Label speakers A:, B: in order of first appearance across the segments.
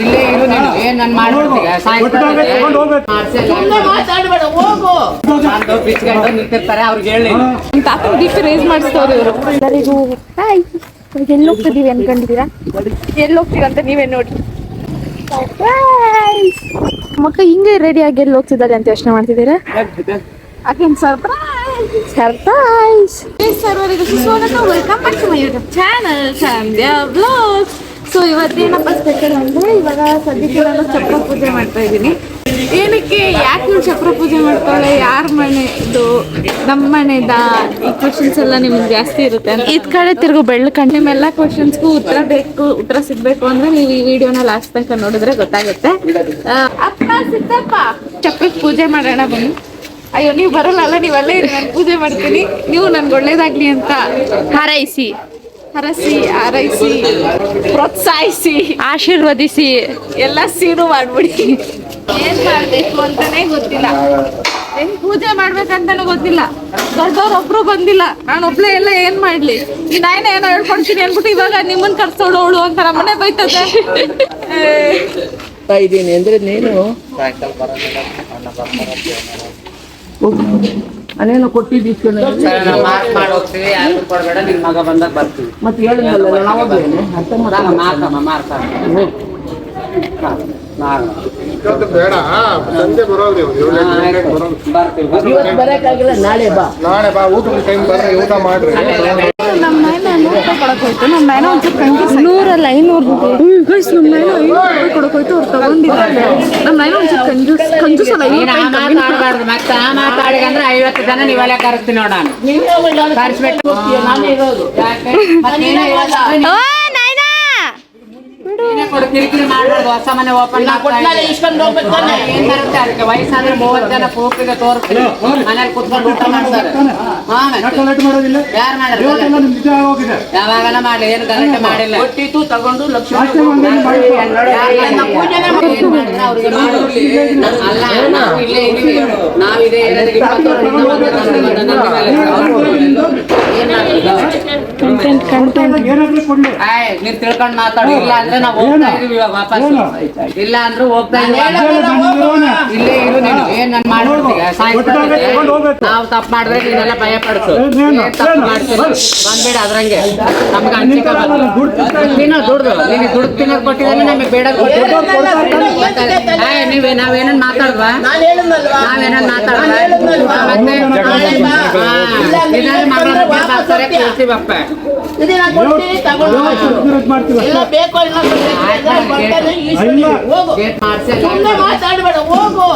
A: ಇಲ್ಲೇ ಇರು ನೀನು ಏನ್ ನಾನು. ಮಾಡ್ಬಿಡ್ತೀಯ
B: ಒಟ್ಟಿಗೆ
C: ಮಾತಾಡ್ಬೇಡ ಹೋಗು.
A: ಸಾಯ್ತು ಪಿಚ್ಕೊಂಡು ನಿಂತಿರ್ತಾರೆ ಅವ್ರಿಗೆ ಹೇಳಿ.
D: ನಮ್ಮ ತಾತನ ಬಿ ರೇಸ್ ಮಾಡಿಸ್ತವ್ರು ಇವರು. ಎಲ್ಲರಿಗೂ ಹಾಯ್ ಎಲ್ಲಿ ಹೋಗ್ತಿದೀವಿ ಅನ್ಕೊಂಡಿದ್ದೀರಾ? ಎಲ್ಲಿ ಹೋಗ್ತೀವಿ ಅಂತ ನೀವೇ ನೋಡಿ! ಮಕ್ಕ ಹಿಂಗೆ ರೆಡಿ ಆಗಿ ಎಲ್ಲಿ ಹೋಗ್ತಿದ್ದಾರೆ ಅಂತ ಯೋಚನೆ ಮಾಡ್ತಿದ್ದೀರಾ? Again surprise surprise welcome back channel Sandhya blogs so ಇವತ್ತೇನಪ್ಪ special ಅಂದರೆ ಇವಾಗ ಸದ್ಯಕ್ಕೆ ನಾನು ಪೂಜೆ ಮಾಡ್ತಾ ಇದ್ದೀನಿ. ಏನಕ್ಕೆ ಯಾಕೆ ನೀವು ಚಕ್ರ ಪೂಜೆ ಮಾಡ್ತಾಳೆ? ಯಾರ ಮನೆದು? ನಮ್ಮ ಮನೆದ? ಈ ಕ್ವಶನ್ಸ್ ಎಲ್ಲ ನಿಮ್ಗೆ ಜಾಸ್ತಿ ಇರುತ್ತೆ ಇದ್ ಕಡೆ ತಿರ್ಗು ಬೆಳ್ಳಕಂಡು ನಿಮ್ಮೆಲ್ಲ ಕ್ವಶನ್ಸ್ಗೂ ಉತ್ತರ ಬೇಕು, ಉತ್ತರ ಸಿಗ್ಬೇಕು ಅಂದ್ರೆ ನೀವು ಈ ವಿಡಿಯೋನ ಲಾಸ್ಟ್ ತನಕ ನೋಡಿದ್ರೆ ಗೊತ್ತಾಗುತ್ತೆ. ಅಪ್ಪ, ಸಿದ್ದಪ್ಪ, ಚಕ್ರಕ್ಕೆ ಪೂಜೆ ಮಾಡೋಣ ಬನ್ನಿ. ಅಯ್ಯೋ ನೀವು ಬರಲ್ಲ ಅಲ್ಲ ಅಲ್ಲೇ ಇರಿ ನಾನು ಪೂಜೆ ಮಾಡ್ತೀನಿ. ನೀವು ನನ್ಗೆ ಒಳ್ಳೇದಾಗ್ಲಿ ಅಂತ ಹಾರೈಸಿ. ಹರಸಿ ಹಾರೈಸಿ ಪ್ರೋತ್ಸಾಹಿಸಿ. ಆಶೀರ್ವದಿಸಿ. ಎಲ್ಲ ಸೀನು ಮಾಡ್ಬಿಡಿ. ಏನ್ ಮಾಡ್ಬೇಕು ಅಂತಾನೆ ಗೊತ್ತಿಲ್ಲ. ಹೆಂಗ್ ಪೂಜೆ ಮಾಡ್ಬೇಕಂತಾನು ಗೊತ್ತಿಲ್ಲ. ದೊಡ್ಡವ್ರೊಬ್ರು ಬಂದಿಲ್ಲ. ನಾನು ಒಬ್ಳೆ ಎಲ್ಲ ಏನ್ ಮಾಡ್ಲಿ? ಈ ನಾಯಿನ ಏನೋ ಹೇಳ್ಕೊಡ್ತೀನಿ ಅನ್ಬಿಟ್ಟು ಇವಾಗ ನಿಮ್ಮನ್ ಕರ್ಸೋಳು ಅವಳು ಅಂತ ನಮ್ಮನೆ ಬೈತದೆ.
A: ಇದ್ದೀನಿ ಅಂದ್ರೆ ನೀನು ಅನೇನು ಕೊಟ್ಟಿದ್ದು ಮಾರ್ಕ್ ಮಾಡಿ ಹೋಗ್ತೀವಿ ಯಾರು ಕೊಡಬೇಡ ನಿನ್ ಮಗ ಬಂದಾಗ ಬರ್ತೀವಿ. ಮತ್ತೆ ಹೇಳಿದ್ನಲ್ಲ ನಾವು ಮಾರ್ಕಮ್ಮ.
E: ಬೇಡ. ಸಂಜೆ ಬರೋದ್ರಿ ಇವ್ರು. ಏಳು ಎಂಟು ಗಂಟೆಗೆ ಬರೋದು.
A: ಬರ್ತೀವಿ
E: ನಾಳೆ ಬಾ. ಊಟದ ಟೈಮ್ ಬರ್ರಿ ಊಟ ಮಾಡ್ರಿ.
D: ನಮ್ಮ ನಾಯಿನ ರೂಪಾಯಿ ಕೊಡಕ್ ಹೋಯ್ತು. ನಮ್ಮ ನಾಯಿನ ಒಂಚೂರು ಕಂಜೂಸ್ ನೂರಲ್ಲ ಐನೂರು ಗೈಸ್ ನಮ್ಮ ನಾಯಿನ ಐನೂರು ರೂಪಾಯಿ ಕೊಡಕ್ ಹೋಯ್ತು. ಅವ್ರು ತಗೊಂಡಿದ್ದಾರೆ. ನಮ್ಮ ನಾಯಿನ ಒಂಚೂರು ಕಂಜೂಸ್ ಕಂಜೂಸ್ ಅಲ್ಲ ಐನೂರು
A: ನೀನ್
D: ರೂಪಾಯಿ
A: ಮಾತಾಡ್ಬಾರ್ದು. ಮತ್ತೆ ಆ ಮಾತಾಡಿಗಂದ್ರೆ ಐವತ್ತು ಜನ ನೀವೆಲ್ಲ ಕರೆಸ್ತೀನಿ ನೋಡ ಕರೆಸ್ಬಿಟ್ಟು ಯಾಕೆ? ಮತ್ತೆ ನೀನೇ ಹೇಳು. ಕೊಡು, ಕಿರಿಕಿರಿ ಮಾಡಬಾರ್ದು ಹೊಸ ಮನೆ ಓಪನ್ ಏನ್ ಬರುತ್ತೆ ಅದಕ್ಕೆ? ವಯಸ್ಸಾದ್ರೆ ಮೂವತ್ತು ಜನ ಪೂರ್ತಿಗೆ ತೋರಿಸ್ತೀನಿ ಮನೇಲಿ ಕುತ್ಕೊಂಡು ಊಟ ಮಾಡ್ತಾರೆ. ಯಾರು ಮಾಡಿದ್ರು
B: ಇವತ್ತೆಲ್ಲ ನಿಮ್ ನಿಜ ಆಗೋಗಿದೆ.
A: ಯಾವಾಗನ ಮಾಡ್ಲಿ ಏನು ಗಲಾಟೆ ಮಾಡಿಲ್ಲ.
C: ಕೊಟ್ಟಿತ್ತು ತಗೊಂಡು ಲಕ್ಷ
A: ಅಲ್ಲ ನಾವು ಇಲ್ಲೇ ಇದೀವಿ ನಾವು ಇದೇ ಏರಿಯಾದಲ್ಲಿ ಇಪ್ಪತ್ತು ಏನ್?
D: ಕಂಟೆಂಟ್ ಕಂಟೆಂಟ್
B: ಏನಾದ್ರೂ ಕೊಡ್ಲಿ.
A: ಆಯ್, ನೀವ್ ತಿಳ್ಕೊಂಡ್ ಮಾತಾಡು. ಇಲ್ಲ ಅಂದ್ರೆ ನಾವು ಹೋಗ್ತಾ ಇದೀವಿ ಇವಾಗ ವಾಪಸ್ ಇಲ್ಲ ಅಂದ್ರೆ ಹೋಗ್ತಾ ಇದೀವಿ. ಇಲ್ಲೇ ಇರು ನೀನು ಏನ್ ನಾನು ಮಾಡ್ಬಿಡ್ತೀಯ ನಾವು ತಪ್ಪು ಮಾಡಿದ್ರೆ ನೀನೆಲ್ಲ ಭಯ ಪಡಿಸು. ತಪ್ಪು? ಮಾಡ್ತಿಲ್ಲ ಬಂದ್ಬೇಡ ಅದ್ರಂಗೆ. ನಮ್ಗೆ ಹಂಚಿಕೆ ತಿನ್ನೋ ದುಡ್ದು. ನೀನು ದುಡ್ಡು ತಿನ್ನೋದು ಕೊಟ್ಟಿದ್ರೆ ನಮಗೆ ಬೇಡ ಆಯ್, ನೀವೇ ನಾವೇನನ್ ಮಾತಾಡ್ವಾ?
C: ನಾನು ಹೇಳಿದ್ನಲ್ವಾ
A: ನಾವೇನನ್ ಮಾತಾಡ್ವಾ?
C: ನಾನ್ ಹೇಳಿದ್ನಲ್ವಾ?
A: ಮತ್ತೆ ಮಗಳ ಬರ್ತಾರೆ ಕೂರ್ತೀವಪ್ಪ
C: ತಗೊಂಡು ಹೋಗು. ಇಲ್ಲ ಬೇಕೋ ಇಲ್ಲ ಬರ್ತಾನೆ ಈಶ್ವರಿ
B: ಇಲ್ಲ.
C: ಹೋಗು. ಸುಮ್ಮನೆ ಮಾತಾಡ್ಬೇಡ ಹೋಗು.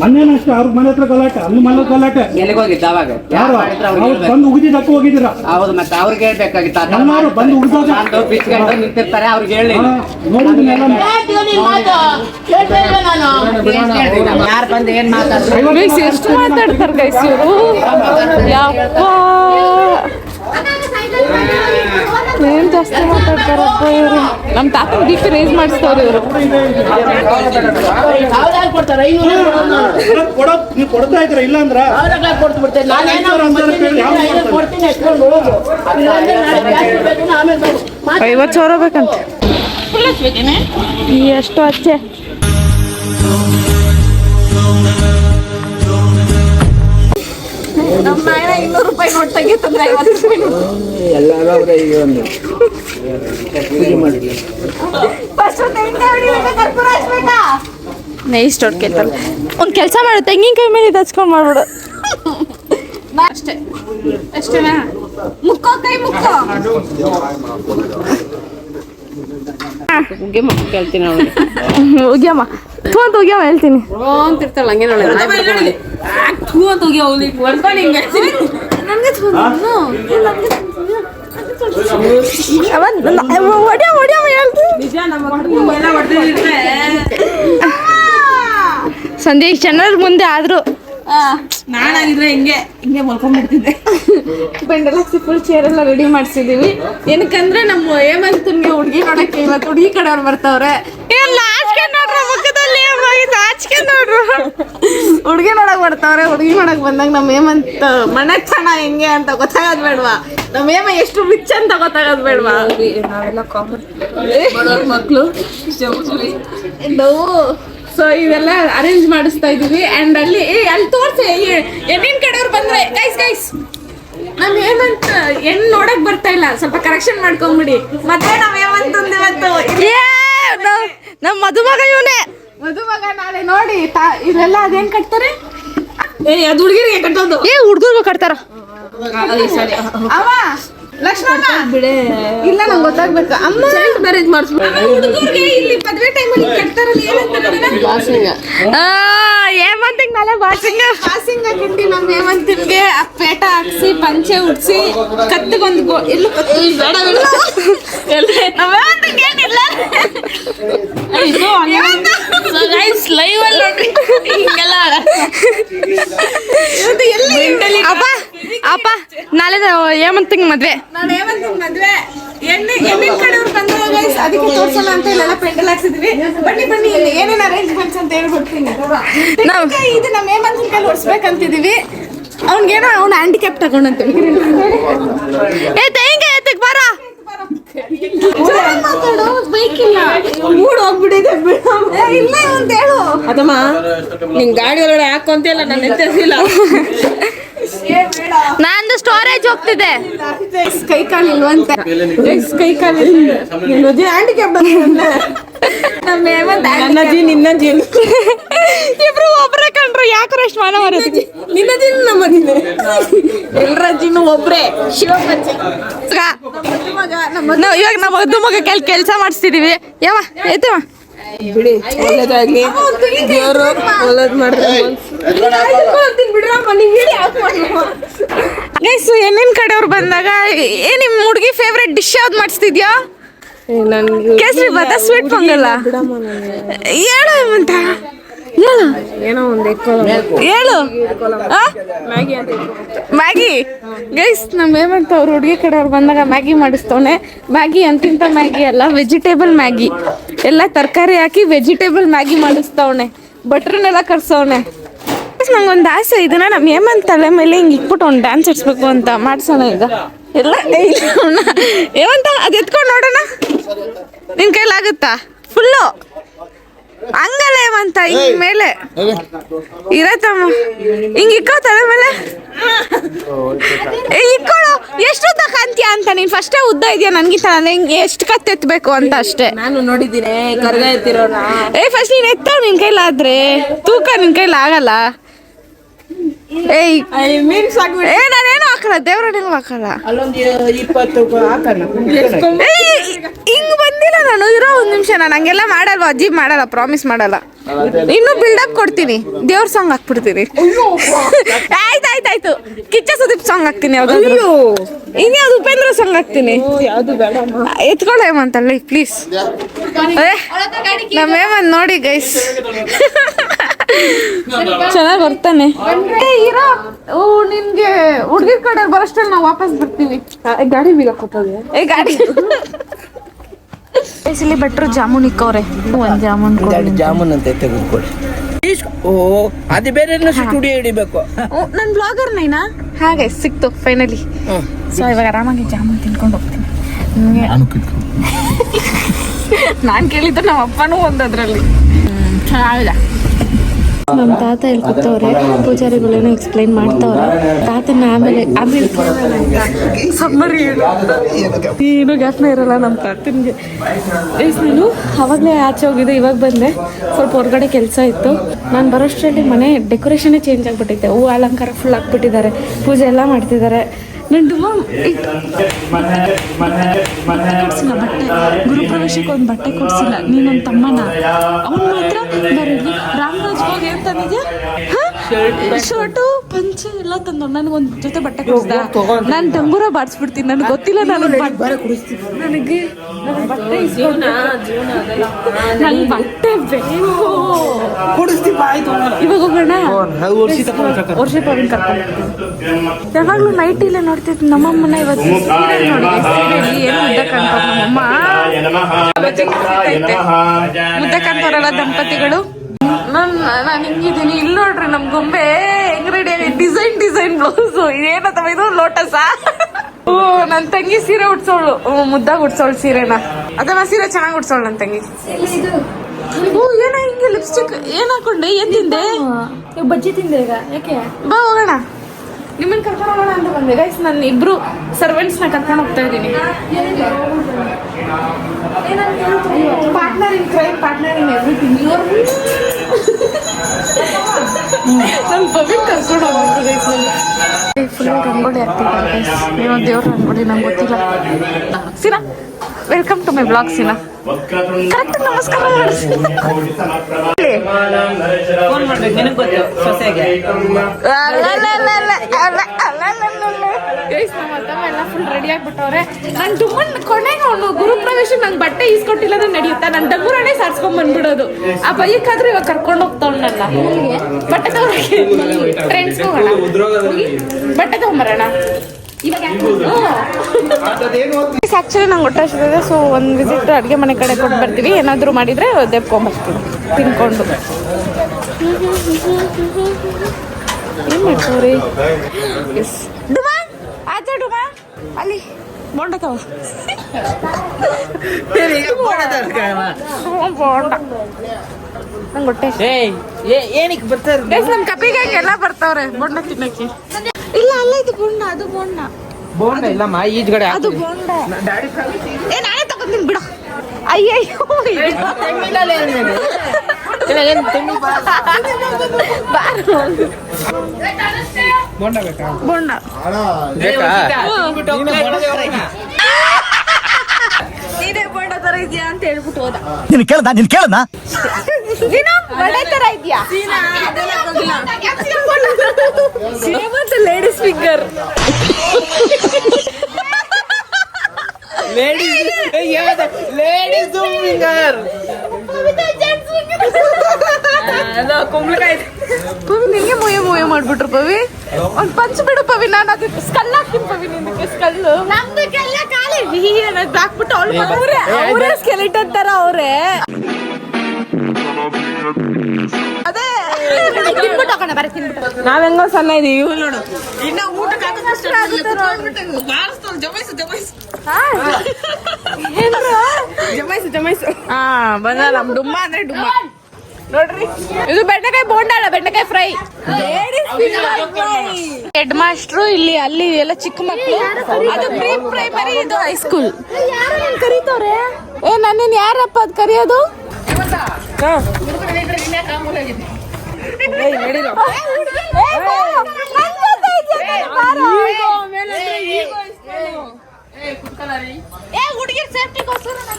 B: ಮೊನ್ನೇನು ಅಷ್ಟೇ ಅವ್ರ ಮನೆ ಹತ್ರ ಗಲಾಟೆ ಅಲ್ಲಿ ಮನೆ ಗಲಾಟೆ.
A: ಎಲ್ಲಿಗೆ ಹೋಗಿದ್ದ ಅವಾಗ? ಯಾರು
B: ಯಾರು?
A: ಮಾಡಿದ್ರು ಅವ್ರಿಗೆ
B: ಅವ್ರು
A: ಹೇಳ್ಬೇಕು.
B: ಬಂದು ಹೋಗಿದ್ದೀರಾ?
A: ಹೌದು ಮತ್ತೆ ಅವ್ರಿಗೆ ಹೇಳ್ಬೇಕಾಗಿತ್ತು ಆ ಥರ
B: ಎಲ್ಲರೂ
A: ಮಾಡ್ತಾರೆ.
B: ಬಂದು ಹುಡ್ಕೋದು.
A: ಬಂದು ಬಿಚ್ಕೊಂಡು ನಿಂತಿರ್ತಾರೆ ಅವ್ರಿಗೆ ಹೇಳಿ.
B: ಹಾ, ನೋಡಿದ್ದೀನಿ ಎಲ್ಲ
C: ಯಾಕೆ ನೀನ್ ಮಾತು? ಇಲ್ಲ ನಾನು?
A: ಯಾರು ಬಂದು ಏನ್ ಮಾತಾಡ್ತಾರೆ?
D: ಗೈಸ್ ಎಷ್ಟು ಮಾತಾಡ್ತಾರೆ ಗೈಸ್ ಇವರು? ಯಪ್ಪ ಏನ್ ಜಾಸ್ತಿ ಮಾತಾಡ್ತಾರಪ್ಪ ಇವರು ನಮ್ಮ ತಾತನ ಬಿ ಪಿ ರೇಸ್ ಮಾಡಿಸ್ತಾವ್ರಿ ಇವರು.
B: ನೀವು ಕೊಡ್ತಾ ಇದ್ರ ಇಲ್ಲ ಅಂದ್ರ?
D: ಐವತ್ತು ಸಾವಿರ ಬೇಕಂತ. ಎಷ್ಟು ಅಚ್ಚೆ. ನಮ್ಮ ನಾಯನ ಇನ್ನೂರು ರೂಪಾಯಿ ನೋಟ್ ತೆಗಿತಂದ್ರೆ ಐವತ್ತು ರೂಪಾಯಿ ಫಸ್ಟ್ ಕರ್ಪೂರ ಹಚ್ಬೇಕಾ? ನೈಸ್ ಟೋಟ್ ಕೇಳ್ತಾರೆ ಒಂದು ಕೆಲಸ ಮಾಡು ತೆಂಗಿನಕಾಯಿ ಮೇಲೆ ಇದು ಹಚ್ಕೊಂಡು ಮಾಡ್ಬಿಡು. ಅಷ್ಟೇ. ಅಷ್ಟೇನಾ? ಮುಕ್ಕೋ ಕೈ ಮುಕ್ಕೋ.
A: ಕೇಳ್ತೀನಿ ಅವಳಿಗೆ
D: ಹೋಗ್ಯಮ್ಮ ಥೂ ಅಂತ ಹೋಗ್ಯಮ್ಮ ಹೇಳ್ತೀನಿ.
A: ಅಂತಿರ್ತಾಳೆ ಹಂಗೆ. ನೋಡಿ
D: ನನಗೆ ಹೊಡಿಯಮ್ಮ ಹೊಡಿಯಮ್ಮ ಹೇಳ್ತೀನಿ ಸಂಧ್ಯಾ ಜನರ ಮುಂದೆ ಆದ್ರು.
F: ನಾನಾಗಿದ್ರೆ ಹಿಂಗೆ ಹಿಂಗೆ ಮಲ್ಕೊಂಡ್ಬಿಡ್ತಿದ್ದೆ.
D: ಬೆಂಡೆಲ್ಲ ಫುಲ್ ಚೇರ್ ಎಲ್ಲ ರೆಡಿ ಮಾಡ್ಸಿದೀವಿ. ಏನಕ್ಕಂದ್ರೆ ನಮ್ಮ ಹೇಮಂತನ್ಗೆ ಹುಡುಗಿ ನೋಡಕ್ಕೆ ಇವತ್ತು ಹುಡುಗಿ ಕಡೆಯವ್ರು ಬರ್ತಾವ್ರೆ. ನಾಚಿಕೆ ನೋಡ್ರ ಮುಖದಲ್ಲಿ ನಾಚಿಕೆ ನೋಡ್ರು. ಹುಡುಗಿ ನೋಡಕ್ ಬರ್ತಾವ್ರೆ ಹುಡುಗಿ ನೋಡಕ್ ಬಂದಾಗ ನಮ್ಮ ಹೇಮಂತ್ ಮನಕ್ಷಣ ಹೆಂಗೆ ಅಂತ ಗೊತ್ತಾಗೋದ್ ಬೇಡವಾ
F: ನಮ್ಮೇಮ ಎಷ್ಟು ರಿಚ್ ಅಂತ ಗೊತ್ತಾಗೋದು ಬೇಡವಾ
D: ನಾವೆಲ್ಲ ಕಾಮನ್ ಮಕ್ಕಳು
F: ನಾವು ಸೊ ಇವೆಲ್ಲ ಅರೇಂಜ್ ಮಾಡಿಸ್ತಾ ಇದೀವಿ ಅಂಡ್ ಅಲ್ಲಿ ಅಲ್ಲಿ ತೋರ್ಸಿ ಹೆಣ್ಣಿನ ಕಡೆಯವ್ರು ಬಂದ್ರೆ ಗೈಸ್ ಗೈಸ್ ನಮ್ ಏನಂತ ಹೆಣ್ ನೋಡಕ್ ಬರ್ತಾ ಇಲ್ಲ. ಸ್ವಲ್ಪ ಕರೆಕ್ಷನ್ ಮಾಡ್ಕೊಂಬಿಡಿ. ಮತ್ತೆ ನಾವ್ ಹೇಮಂತ್ ಇವತ್ತು
D: ನಮ್ಮ ಮದುಮಗ ಇವನೇ.
F: ಮದುಮಗ ನಾಳೆ ನೋಡಿ ಇಲ್ಲೆಲ್ಲ ಅದೇನ್ ಕಟ್ತಾರೆ?
D: ಏ ಅದು ಹುಡುಗಿರಿಗೆ ಕಟ್ಟೋದು.
F: ಏ ಹುಡುಗರ್ಗೂ ಕಟ್ತಾರ. ಅವ ಇಲ್ಲ ನಂಗೆ ಗೊತ್ತಾಗ್ಬೇಕು. ಅಮ್ಮ!
D: ಮ್ಯಾರೇಜ್
F: ಇಲ್ಲಿ ಮದ್ವೆ ಟೈಮಲ್ಲಿ ಕಟ್ತಾರಲ್ಲ ಏನಂತಾರೆ
D: ನಾಳೆ
F: ಹಾಕಿಟ್ಟು ನಮ್ ಹೇಮಂತಿನ್ಗೆ ಆ ಪೇಟ ಹಾಕ್ಸಿ ಪಂಚೆ ಉಡ್ಸಿ ಕತ್ತಿಗೊಂದು ಇಲ್ಲ ಹೇಮಂತಿಗೆ
D: ಲೈವ್ ಅಲ್ಲಿ ನೋಡ್ರಿ. ಹಿಂಗೆಲ್ಲ ಅಪ್ಪ ನಾಳೆ ಹೇಮಂತ್ ಮದ್ವೆ.
F: ನಾನು ಮದ್ವೆ. ಎಣ್ಣೆ ಕಡೆಯವ್ರು ಅದಕ್ಕೆ ತೋರ್ಸಲ್ಲ ಅಂತ ಇಲ್ಲೆಲ್ಲ ಪೆಂಡಲ್ ಹಾಕ್ಸಿದ್ವಿ. ಬನ್ನಿ ಬನ್ನಿ ಇಲ್ಲಿ ಏನೇನು ಅರೇಂಜ್ಮೆಂಟ್ಸ್ ಅಂತ ಹೇಳ್ಬಿಡ್ತೀನಿ ಇದು ನಮ್ಮ ಹೇಮಂತಿನ ಕೈಲಿ ಹೊಡ್ಸ್ಬೇಕಂತಿದೀವಿ ಅವ್ನಿಗೇನೋ ಅವ್ನ ಹ್ಯಾಂಡಿಕ್ಯಾಪ್ ತಗೊಂಡಂತೀವಿ
D: ಏ ತೆಂಗ ಎತ್ತಕ್ ಬಾರ. ಅದಮ್ಮ ನಿಮ್ ಗಾಡಿ ಒಳಗಡೆ ಹಾಕೊಂತಿಲ್ಲ ನಾನು ಎತ್ತಿಲ್ಲ ಹೋಗ್ತಿದೆ.
F: ಕೈ ಕಾಲು ಇಲ್ವಂತೆ ಕೈ ಕಾಲು ಹ್ಯಾಂಡಿಕ್ಯಾಪ್ ನಮ್ಮ ಹೇಮಂತ್
D: ಇಬ್ರು ಒಬ್ರೇ ಕಂಡ್ರು ಯಾಕೋ ಅಷ್ಟು ಮಾನ ನಮ್ಮ
F: ಒಬ್ರೇ. ಶಿವಪಂಚಿ ನಮ್ಮ
D: ಇವಾಗ ನಾವು ಮದ್ದು ಮಗ ಕೆಲ್ ಕೆಲಸ ಮಾಡಿಸ್ತಿದೀವಿ. ಯಾವ ಐತವ ಬಿಡಿ ಒಳ್ಳೇದಾಗ್ಲಿ. ದೇವರು ಒಳ್ಳೇದ್ ಮಾಡ್ರಿ ಗೈಸ್ ಹೆಣ್ಣಿನ ಕಡೆಯವ್ರು ಬಂದಾಗ? ಏ ನಿಮ್ ಹುಡುಗಿ ಫೇವ್ರೆಟ್ ಡಿಶ್ ಯಾವ್ದು ಮಾಡಿಸ್ತಿದ್ಯಾ? ಕೇಸರಿ ಬಾತ ಸ್ವೀಟ್ ಪೊಂಗಲ್ಲ. ಹೇಳ ಹೇಮಂತ ಹೇಳು ಏನೋ ಒಂದು ಹೇಳು. ಆ? ಮ್ಯಾಗಿ ಗೈಸ್ ನಮ್ಮ ಹೇಮಂತ ಅವ್ರು ಹುಡುಗಿ ಕಡೆಯವ್ರು ಬಂದಾಗ ಮ್ಯಾಗಿ ಮಾಡಿಸ್ತವನೆ. ಮ್ಯಾಗಿ ಅಂತಿಂತ ಮ್ಯಾಗಿ ಅಲ್ಲ ವೆಜಿಟೇಬಲ್ ಮ್ಯಾಗಿ. ಎಲ್ಲ ತರಕಾರಿ ಹಾಕಿ ವೆಜಿಟೇಬಲ್ ಮ್ಯಾಗಿ ಮಾಡಿಸ್ತವನೆ. ಬಟ್ರನ್ನೆಲ್ಲ ಕರ್ಸವನೆ. ನಂಗೊಂದು ಆಸೆ ಇದನ್ನ ನಮ್ಮ ಹೇಮಂತ್ ತಲೆ ಮೇಲೆ ಹಿಂಗೆ ಇಟ್ಬಿಟ್ಟು ಒಂದು ಡ್ಯಾನ್ಸ್ ಇಡ್ಸ್ಬೇಕು ಅಂತ ಮಾಡ್ಸೋಣ ಈಗ. ಎಲ್ಲ. ಹೇಮಂತ ಅದು ಎತ್ಕೊಂಡು ನೋಡೋಣ. ನಿನ್ ಕೈಲಾಗುತ್ತಾ? ಫುಲ್ಲು ಹಂಗಲ್ಲ ಹೇಮಂತ ಹಿಂಗ್ ಮೇಲೆ. ಇರತ್ತಮ್ಮ. ಹಿಂಗ್ ಇಕ್ಕೋ ತಲೆ ಮೇಲೆ? ಏ, ಇಕ್ಕೊಳ್ಳು ಎಷ್ಟು ಕಾಂತೀಯ ಅಂತ ನೀನ್ ಫಸ್ಟೇ ಉದ್ದ ಇದೆಯಾ ನನ್ಗಿಂತ? ನಾನು ಹಿಂಗ್ ಎಷ್ಟು ಕತ್ ಎತ್ತಬೇಕು ಅಂತ ಅಷ್ಟೇ. ನಾನು ನೋಡಿದ್ದೀನಿ ಕರ್ಗ ಎತ್ತಿರೋಣ ಏ ಫಸ್ಟ್ ನೀನ್ ಎತ್ತ ನಿನ್ ಕೈಲಾದ್ರೆ. ತೂಕ ನಿನ್ ಕೈಲಾಗಲ್ಲ. ಆಗಲ್ಲ ಏಯ್.
F: ಮೀನ್ಸ್
D: ಏ ನಾನೇನು ಹಾಕಲ್ಲ? ದೇವ್ರ ಹಾಕಲ್ಲ?
B: ಅಲ್ಲೊಂದು ಇಪ್ಪತ್ತು ಹಾಕೋಣ
D: ಏಯ್, ಹಿಂಗ್ ಬಂದಿಲ್ಲ ನಾನು. ಇರೋ ಒಂದ್ ನಿಮಿಷ ನಾನು ಹಂಗೆಲ್ಲ ಮಾಡಲ್ವ? ಅಜ್ಜಿ ಮಾಡಲ್ಲ ಪ್ರಾಮಿಸ್ ಮಾಡಲ್ಲ. ಇನ್ನು ಬಿಲ್ಡಪ್ ಕೊಡ್ತೀನಿ. ದೇವ್ರ ಸಾಂಗ್ ಹಾಕ್ಬಿಡ್ತೀನಿ. ಆಯ್ತು ಆಯ್ತು ಆಯ್ತು ಕಿಚ್ಚ ಸುದೀಪ್ ಸಾಂಗ್ ಹಾಕ್ತೀನಿ ಯಾವ್ದಾದ್ರು. ಇನ್ಯಾವ್ದು ಉಪೇಂದ್ರ ಸಾಂಗ್ ಹಾಕ್ತೀನಿ. ಎತ್ಕೊಳ್ಳ ಹೇಮಂತಲ್ಲಿ ಪ್ಲೀಸ್ ನಮ್ಮ ಹೇಮಂತ್ ನೋಡಿ ಗೈಸ್ ಚೆನ್ನಾಗಿ ಬರ್ತಾನೆ. ಇರೋ ಓ ನಿನ್ಗೆ ಹುಡ್ಗಿರ್ ಕಡೆ ಬರೋಷ್ಟ್ರಲ್ಲಿ ನಾವು ವಾಪಸ್ ಬರ್ತೀವಿ. ಗಾಡಿ ಬೀಗ ಕೊಟ್ಟೋಗಿ ಏ ಗಾಡಿ. ಇಲ್ಲಿ ಬೆಟ್ರು ಜಾಮೂನ್ ಇಕ್ಕವ್ರೆ ಒಂದ್ ಜಾಮೂನ್ ಕೊಡಿ
G: ಜಾಮೂನ್ ಅಂತ ತೆಗೆದುಕೊಳ್ಳಿ ಓ ಅದು ಬೇರೆ ಸ್ಟುಡಿಯೋ ಹಿಡಿಬೇಕು.
D: ನನ್ನ ಬ್ಲಾಗರ್ ನೈನಾ? ಹಾಗೆ ಸಿಕ್ತು ಫೈನಲಿ ಸೊ ಇವಾಗ ಆರಾಮಾಗಿ ಜಾಮೂನ್ ತಿನ್ಕೊಂಡು ಹೋಗ್ತೀನಿ. ನಾನು ಕೇಳಿದ್ದು ನಮ್ಮ ಅಪ್ಪನೂ ಒಂದದ್ರಲ್ಲಿ ಚೆನ್ನಾಗಿದೆ. ನಮ್ಮ ತಾತ ಇಲ್ಲಿ ಕೂತವ್ರೆ ಪೂಜಾರಿಗಳೇನೋ ಎಕ್ಸ್ಪ್ಲೈನ್ ಮಾಡ್ತವ್ರೆ. ತಾತನ ಆಮೇಲೆ ಆಮೇಲೆ ಸಮ್ಮರಿ ಏನು ಜ್ಞಾಪನ ಇರಲ್ಲ ನಮ್ಮ ತಾತನಿಗೆ. ಎಸ್ ನಾನು ಅವಾಗಲೇ ಆಚೆ ಹೋಗಿದ್ದೆ, ಇವಾಗ ಬಂದೆ. ಸ್ವಲ್ಪ ಹೊರಗಡೆ ಕೆಲಸ ಇತ್ತು. ನಾನು ಬರೋಷ್ಟರಲ್ಲಿ ಮನೆ ಡೆಕೋರೇಷನೇ ಚೇಂಜ್ ಆಗಿಬಿಟ್ಟಿದ್ದೆ ಹೂ ಅಲಂಕಾರ ಫುಲ್ ಹಾಕ್ಬಿಟ್ಟಿದ್ದಾರೆ ಪೂಜೆ ಎಲ್ಲ ಮಾಡ್ತಿದ್ದಾರೆ. ನಾನು ಬಟ್ಟೆ. ಗುರುಪ್ರವೇಶಕ್ಕೆ ಒಂದು ಬಟ್ಟೆ ಕೊಡ್ಸಿಲ್ಲ. ನೀನೊಂದು ತಮ್ಮನ. ಅವನು ಮಾತ್ರ ಬರೋದು ರಾಮರಾಜ್ ಅಂತ ತಂದಿದ್ಯಾ ಶರ್ಟು ಪಂಚೆ ಎಲ್ಲ ತಂದು ನನಗೊಂದು ಜೊತೆ ಬಟ್ಟೆ ಕುಡಿಸ್ದ? ನಾನು ಡಂಗೂರ ಬಾಡಿಸ್ಬಿಡ್ತೀನಿ ನನಗೆ ಗೊತ್ತಿಲ್ಲ ನನಗೆ ನನಗೆ ನನಗೆ ಬಟ್ಟೆ ನಂಗೆ ಬಟ್ಟೆ ಬೇಕು. ಇವಾಗ ಹೋಗೋಣ? ವರ್ಷ ಪವಿನ್ ಕರ್ಕೊಂಡು ಯಾವಾಗ್ಲೂ ನೈಟ್ ಇಲ್ಲೇ ನೋಡ್ತಿದ್ ನಮ್ಮಮ್ಮನ ಇವತ್ತು ಏನು ಉದ್ದ ಕಾಣ್ತಾವ ನಮ್ಮಮ್ಮ? ಮುದ್ದ ಕಾಣ್ತಾರಲ್ಲ ದಂಪತಿಗಳು? ನಾನು ನಾನು ಹಿಂಗಿದ್ದೀನಿ. ಇಲ್ಲಿ ನೋಡ್ರಿ ನಮ್ ಗೊಂಬೆ. ಹೆಂಗ್ ರೆಡಿ ಆಗಿ ಡಿಸೈನ್ ಡಿಸೈನ್ ಬ್ಲೌಸು. ಏನತ್ತವ ಇದು? ಲೋಟಸಾ? ಓ ನನ್ ತಂಗಿ ಸೀರೆ ಉಡ್ಸೋಳು. ಮುದ್ದಾಗ ಉಡ್ಸೋಳು ಸೀರೆನ. ಅದನ್ನ ಸೀರೆ ಚೆನ್ನಾಗಿ ಉಡ್ಸೋಳು ನನ್ ತಂಗಿ. ಓ ಏನ ಹಿಂಗೆ ಲಿಪ್ಸ್ಟಿಕ್ ಏನ್ ಹಾಕೊಂಡೆ? ಏನ್ ತಿಂದೆ?
F: ಬಜ್ಜಿ ತಿಂದೆ ಈಗ. ಯಾಕೆ?
D: ಬಾ ಹೋಗೋಣ. ನಿಮ್ಮನ್ನ ಕರ್ಕೊಂಡು ಹೋಗೋಣ ಅಂತ ಬಂದೆ. ಗೈಸ್ ನಾನು ಇಬ್ರು ಸರ್ವೆಂಟ್ಸ್ನ ಕರ್ಕೊಂಡು ಹೋಗ್ತಾ ಇದ್ದೀನಿ. Partner in crime partner in everything ನಮ್ಮ ಪಬ್ಲಿಕ್ ಕರ್ಕೊಂಡು ಹೋಗ್ಬೇಕು ಗೈಸ್ ಫುಲ್ ರಂಗೋಲಿ ಹಾಕ್ತಿದ್ದಾರೆ ನೀವು ದೇವ್ರ ರಂಗೋಲಿ ನಂಗೆ ಗೊತ್ತಿಲ್ಲ. ಸೀನಾ welcome to my blog Sina. Correct ನಮಸ್ಕಾರ ಗೈಸ್ ನಮ್ಮ ಅತ್ತಮ್ಮ ಎಲ್ಲ ಫುಲ್ ರೆಡಿ ಆಗ್ಬಿಟ್ಟವ್ರೆ ನನ್ ಡುಮ್ಮನ್ ಕೊನೆಗೆ ಅವನು ಗುರುಪ್ರವೇಶ ನಂಗೆ ಬಟ್ಟೆ ಈಸ್ಕೊಟ್ಟಿಲ್ಲ ಅಂದ್ರೆ ನಡೆಯುತ್ತಾ ನನ್ನ ಡಂಗೂರನೇ ಸಾರ್ಸ್ಕೊಂಡ್ ಬಂದ್ಬಿಡೋದು ಆ ಬೈಕಾದ್ರೆ ಇವಾಗ ಕರ್ಕೊಂಡು ಹೋಗ್ತಾವ್ ನನ್ನ ಬಟ್ಟೆ ತಗೊಳಕ್ಕೆ ಫ್ರೆಂಡ್ಸ್ ಹೋಗೋಣ ಬಟ್ಟೆ ತಗೊಂಬರೋಣ ಆಕ್ಚುಲಿ ನಂಗೆ ಹೊಟ್ಟೆ ಸೊ ಒಂದು ವಿಸಿಟ್ ಅಡುಗೆ ಮನೆ ಕಡೆ ಕೊಟ್ಟು ಬರ್ತೀವಿ ಏನಾದರೂ ಮಾಡಿದರೆ ದೆಬ್ಕೊಂಬರ್ತೀವಿ ತಿನ್ಕೊಂಡು ಏನು ಎಸ್ ಅಲ್ಲಿ ಬೋಂಡ ಹ್ಞೂ, ಬೋಂಡ ನಂಗೆ ಹೊಟ್ಟೆ
G: ಏನಕ್ಕೆ ಬರ್ತಾರೆ
D: ನಮ್ಮ ಕಪಿಗೆ ಎಲ್ಲ ಬರ್ತಾವ್ರೆ ಬೋಂಡ ತಿನ್ನಕ್ಕೆ. ಇಲ್ಲ ಅಲ್ಲ ಇದು ಬೋಂಡ ಅದು ಬೋಂಡ.
G: ಬೋಂಡ ಇಲ್ಲಮ್ಮ ಈಜ್ಗಡೆ
D: ಅದು ಬೋಂಡ. ಏ ನಾನೇ ತಗೊಂತೀನಿ ಬಿಡು. ಅಯ್ಯಯ್ಯೋ.
G: ಬೋಂಡ.
D: ನೀನೇ ಬೋಂಡ ತರ ಇದೆಯಾ ಅಂತ ಹೇಳ್ಬಿಟ್ಟು ಹೋದ.
H: ನೀನು ಕೇಳ್ದ ನೀನು ಕೇಳ್ದ
D: ನೀನು ಬಡೆ ತರ ಇದೆಯಾ? Ladies finger
G: ladies ladies finger
D: Pavi ನಿನ್ಗೆ ಮೊಯ ಮೊಯ ಮಾಡ್ಬಿಟ್ರು ಪವಿ. ಒಂದ್ ಪಂಚ್ ಬಿಡು ಪವಿ ನಾನು ಅದು ಸ್ಕಲ್ ಹಾಕ್ತೀನಿ ಪವಿ ನಿಂದಕ್ಕೆ ಸ್ಕಲ್ ನಮ್ದಕ್ಕೆಲ್ಲ ಖಾಲಿ. ಅನ್ನೋದು ಹಾಕ್ಬಿಟ್ಟು ಅವಳು ಅವರೇ ಅವರೇ ಸ್ಕೆಲಿಟನ್ ತರ ಅವರೇ.
B: ನಾವ್ ಹೆಂಗೋ ಸಣ್ಣ ಇದೀವಿ ಇವ್ಳು ನೋಡು.
D: ಇನ್ನ ಊಟಕ್ಕೆ
B: ಜಮಾಯಿಸು ಜಮಾಯಿಸು.
D: ಹಾ. ಬಂದ ನಮ್ ಡುಮ್ಮ ಅಂದ್ರೆ ಡುಮ್ಮ. ನೋಡ್ರಿ. ಇದು ಬೆಂಡೆಕಾಯಿ ಬೋಂಡ ಅಲ್ಲ ಬೆಂಡೆಕಾಯಿ ಫ್ರೈ. ಹೆಡ್ ಮಾಸ್ಟರ್ ಇಲ್ಲಿ ಅಲ್ಲಿ ಎಲ್ಲ ಚಿಕ್ಕ ಮಕ್ಕಳು ಅದು ಪ್ರೀ ಪ್ರೈಮರಿ ಇದು ಹೈಸ್ಕೂಲ್ ಕರೀತವ್ರೆ? ಏ ನನ್ನನ್ ಯಾರಪ್ಪ ಅದ್ ಕರೆಯೋದು?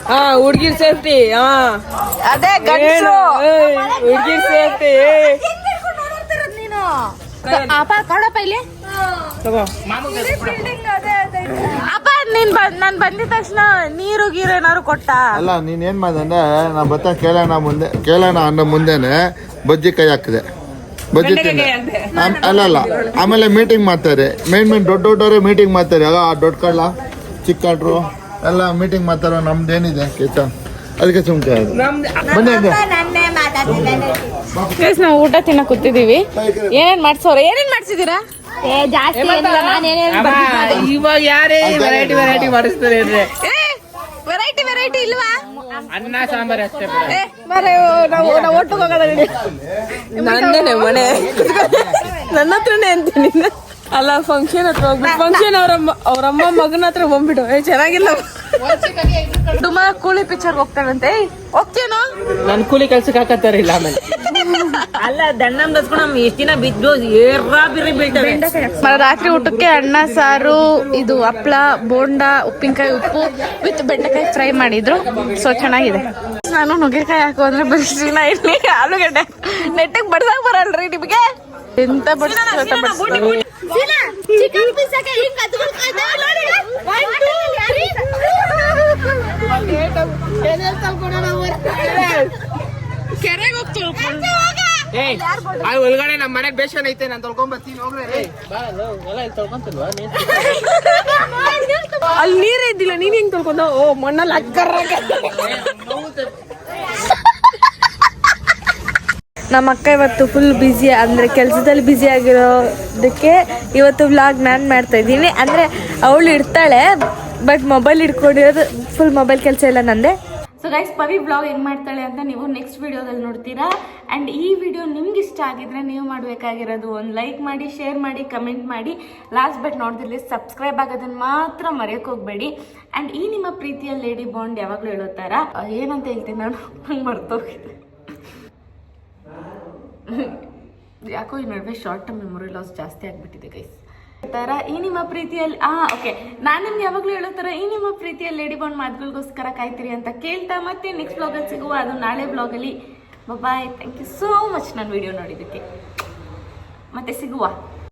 B: ಹಾ ಹುಡ್ಗಿರ್ ಸೇಫ್ಟಿ ಹಾ
D: ಅದೇ
B: ಹುಡ್ಗಿರ್ ಸೇಫ್ಟಿ
D: ಅಪ್ಪ ಕೊಡಪ್ಪ ಇಲ್ಲಿ. ಅಪ್ಪ ನೀನ್ ಬಂದ್ ನಾನ್ ಬಂದಿದ ತಕ್ಷಣ ನೀರು ಗೀರು ಏನಾದ್ರು ಕೊಟ್ಟ?
E: ಅಲ್ಲ ನೀನ್ ಏನ್ ಮಾಡಿದೆ ಅಂದ್ರೆ ನಾ ಬತ್ತ ಕೇಳೋಣ ಮುಂದೆ ಕೇಳೋಣ ಅನ್ನೋ ಮುಂದೆನೆ ಬಜ್ಜಿ ಕೈ ಹಾಕಿದೆ. ಬಜ್ಜಿ ತಿಂದೆ. ಆಮ್- ಅಲ್ಲ ಅಲ್ಲ. ಆಮೇಲೆ ಮೀಟಿಂಗ್ ಮಾಡ್ತಾರೆ. ಮೇನ್ ಮೇನ್ ದೊಡ್ಡ ದೊಡ್ಡವರೇ ಮೀಟಿಂಗ್ ಮಾಡ್ತಾರೆ. ಅಲ್ಲ ಆ ದೊಡ್ಡ ಕಳ್ಳ ಚಿಕ್ಕ ಎಲ್ಲ ಮೀಟಿಂಗ್ ಮಾಡ್ತಾರ ನಮ್ದು ಏನಿದೆ ಕೇತ ಅದಕ್ಕೆ ಸುಮ್ಕೆ ಆದ್ರು. ಬನ್ನಿ ಹಂಗೆ.
D: ಗೈಸ್ ನಾವು ಊಟ ತಿನ್ನ ಕೂತಿದೀವಿ. ಏನೇನ್ ಮಾಡ್ಸೋರ ಏನೇನ್ ಮಾಡ್ಸಿದೀರಾ
G: ಇವಾಗ ಯಾರೇ ವೆರೈಟಿ ವೆರೈಟಿ ಮಾಡಿಸ್ತಾರೆ ಅಂದ್ರೆ?
D: ವೆರೈಟಿ ವೆರೈಟಿ ಇಲ್ವಾ?
G: ಅನ್ನ ಸಾಂಬಾರ್ ಅಷ್ಟೇ.
D: ಏ ನಾವು ನಾವು ಒಟ್ಟು ಹೋಗೋಣ ನಡಿ.
B: ಮನೆ. ನನ್ನ ಹತ್ರನೇ ಅಂತೀನಿ. ಅಲ್ಲ ಫಂಕ್ಷನ್ ಹತ್ರ ಹೋಗ್ಬಿಟ್ಟು ಫಂಕ್ಷನ್ ಅವ್ರಮ್ಮ ಅವ್ರಮ್ಮ ಮಗನ ಹತ್ರ ಬಂದ್ಬಿಟ್ಟು ಏ ಚೆನ್ನಾಗಿಲ್ಲ.
D: ಡುಮ್ಮ ಕೂಲಿ ಪಿಕ್ಚರ್ ಹೋಗ್ತಾನಂತೆ ಓಕೆನಾ
G: ನನ್ ಕೂಲಿ ಕೆಲ್ಸಕ್ಕೆ ಹಾಕತ್ತಾರ ಇಲ್ಲ ಆಮೇಲೆ.
B: ಅಲ್ಲ ದಂಡಂ ದಸ್ಕೊಂಡ್ ಎಷ್ಟು ದಿನ ಬಿದ್ದು ಏರಾ ಬಿರಿ
D: ಬೀಳ್ತಾರೆ ರಾತ್ರಿ ಊಟಕ್ಕೆ ಅನ್ನ ಸಾರು ಇದು ಹಪ್ಳ ಬೋಂಡ ಉಪ್ಪಿನಕಾಯಿ ಉಪ್ಪು ವಿತ್ ಬೆಂಡೆಕಾಯಿ ಫ್ರೈ ಮಾಡಿದ್ರು. ಸೊ ಚೆನ್ನಾಗಿದೆ. ನಾನು ನುಗ್ಗೆಕಾಯಿ ಹಾಕೋದ್ರೆ ಅಂದ್ರೆ ಬಿಸಿನ ಇಲ್ಲಿ. ಆಲೂಗಡ್ಡೆ ನೆಟ್ಟಿಗೆ ಬಡ್ಸಕ್ ಬರಲ್ರಿ ನಿಮಗೆ? ಎಂತ ಬಡ್ಸ ಕೆರೆಗೆ ಹೋಗ್ತೀವಿ
G: ಏಯ್ ಆ ಒಳಗಡೆ ನಮ್ಮ ಮನೆಗೆ ಬೇಷನ್ ಐತೆ ನಾನು ತೊಳ್ಕೊಂಡ್ ಬರ್ತೀನಿ ಹೋಗ್ರೆ?
B: ಅಲ್ಲಿ ನೀರೇ ಇದ್ದಿಲ್ಲ ನೀನ್ ಹೆಂಗ್ ತೊಳ್ಕೊಂಡ ಓ ಮಣ್ಣಲ್ಲಿ ಅಕ್ಕರ ನಮ್ಮ ಅಕ್ಕ ಇವತ್ತು ಫುಲ್ ಬ್ಯುಸಿ ಅಂದ್ರೆ ಕೆಲಸದಲ್ಲಿ ಬ್ಯುಸಿ ಆಗಿರೋದಕ್ಕೆ
D: ಇವತ್ತು ವ್ಲಾಗ್ ನಾನು ಮಾಡ್ತಾ ಇದ್ದೀನಿ. ಅಂದರೆ ಅವಳು ಇರ್ತಾಳೆ ಬಟ್ ಮೊಬೈಲ್ ಇಟ್ಕೊಂಡಿರೋದು ಫುಲ್ ಮೊಬೈಲ್ ಕೆಲಸ ಇಲ್ಲ ನಂದೆ. ಸೊ ಗೈಸ್ ಪವಿ ಬ್ಲಾಗ್ ಹೆಂಗೆ ಮಾಡ್ತಾಳೆ ಅಂತ ನೀವು ನೆಕ್ಸ್ಟ್ ವಿಡಿಯೋದಲ್ಲಿ ನೋಡ್ತೀರಾ. ಆ್ಯಂಡ್ ಈ ವಿಡಿಯೋ ನಿಮ್ಗೆ ಇಷ್ಟ ಆಗಿದ್ರೆ ನೀವು ಮಾಡಬೇಕಾಗಿರೋದು ಒಂದು ಲೈಕ್ ಮಾಡಿ ಶೇರ್ ಮಾಡಿ ಕಮೆಂಟ್ ಮಾಡಿ. ಲಾಸ್ಟ್ ಬಟ್ ನೋಡ್ದಿರಲಿ ಸಬ್ಸ್ಕ್ರೈಬ್ ಆಗೋದನ್ನು ಮಾತ್ರ ಮರೆಯೋಕೆ ಹೋಗಬೇಡಿ. ಆ್ಯಂಡ್ ಈ ನಿಮ್ಮ ಪ್ರೀತಿಯ ಲೇಡಿ ಬಾಂಡ್ ಯಾವಾಗಲೂ ಹೇಳೋ ಥರ ಏನಂತ ಹೇಳ್ತೀನಿ ನಾನು? ಹಂಗೆ ಮರ್ತೋಗಿದೆ. ಯಾಕೋ ಈ ನಡುವೆ ಶಾರ್ಟ್ ಟರ್ಮ್ ಮೆಮೊರಿ ಲಾಸ್ ಜಾಸ್ತಿ ಆಗಿಬಿಟ್ಟಿದೆ ಗೈಸ್ ತರ ಈ ನಿಮ್ಮ ಪ್ರೀತಿಯಲ್ಲಿ, ಆ ಓಕೆ ನಾನು ನಿಮ್ಗೆ ಯಾವಾಗಲೂ ಹೇಳೋ ಥರ ಈ ನಿಮ್ಮ ಪ್ರೀತಿಯಲ್ಲಿ ಲೇಡಿ ಬಾಂಡ್ ಮಾತುಗಳಿಗೋಸ್ಕರ ಕಾಯ್ತೀರಿ ಅಂತ ಕೇಳ್ತಾ ಮತ್ತೆ ನೆಕ್ಸ್ಟ್ ಬ್ಲಾಗಲ್ಲಿ ಸಿಗುವ ಅದು ನಾಳೆ ಬ್ಲಾಗಲ್ಲಿ bye thank you so much ನಾನು ವಿಡಿಯೋ ನೋಡಿದ್ದಕ್ಕೆ. ಮತ್ತೆ ಸಿಗುವ.